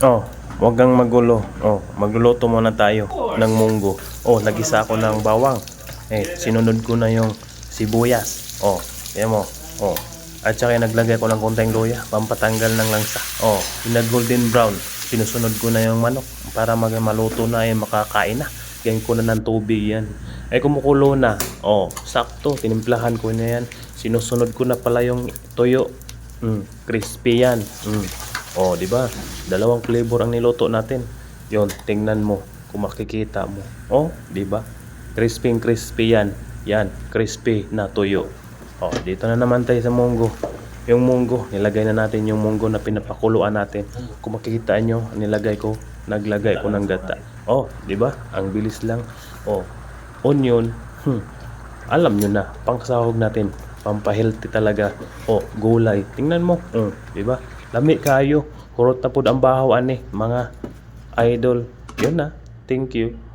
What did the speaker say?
Oh, wag kang magulo. Oh, magluluto muna tayo ng munggo. Oh, nagisa ako ng bawang. Eh, sinunod ko na yung sibuyas. Oh, yan mo. Oh. At saka naglagay ko ng konting luya, pampatanggal ng langsa. Oh, pinag golden brown. Sinusunod ko na yung manok para mag maluto na yan, makakain na. Yan ko na ng tubig yan. Ay kumukulo na. Oh, sakto. Tinimplahan ko na yan. Sinusunod ko na pala yung toyo. Mm, crispy yan. Mm. Oh, di ba? Dalawang flavor ang niluto natin. Yon, tingnan mo kung makikita mo. Oh, di ba? Crispy crispy yan. Yan, crispy na tuyo. Oh, dito na naman tayo sa munggo. Yung munggo, nilagay na natin yung munggo na pinapakuluan natin. Kung makikita nyo, nilagay ko, naglagay ko ng gata. Oh, di ba? Ang bilis lang. Oh, onion. Hmm. Alam nyo na, pangsahog natin. Pampahealthy talaga. Oh, gulay. Tingnan mo. Mm, di ba? Lami kayo. Kurot na po ang bahaw ani, mga idol. Yun na. Thank you.